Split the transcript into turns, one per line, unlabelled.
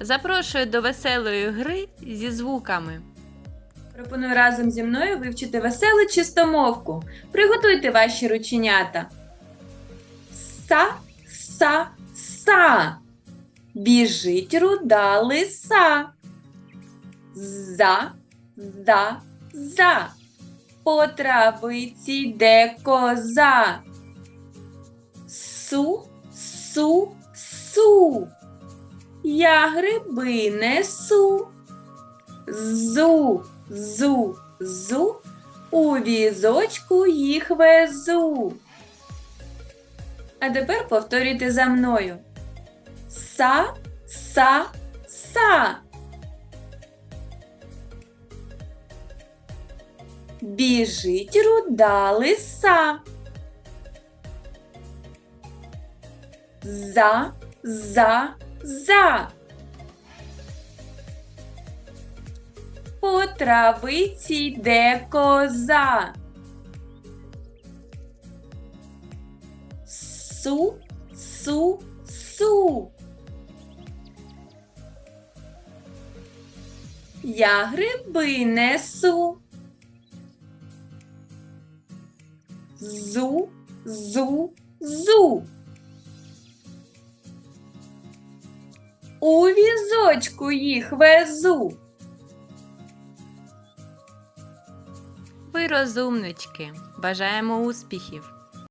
Запрошую до веселої гри зі звуками.
Пропоную разом зі мною вивчити веселу чистомовку. Приготуйте ваші рученята. Са, са, са. Біжить руда лиса. За, за, за. По травиці йде коза. Су, су, су. Я гриби несу. Зу, зу, зу, у візочку їх везу. А тепер повторюйте за мною. Са, са, са. Біжить руда лиса. За, за, за. По травиці йде коза. Су, су, су. Я гриби несу. Зу, зу, зу. Візочку їх везу.
Ви розумнички. Бажаємо успіхів!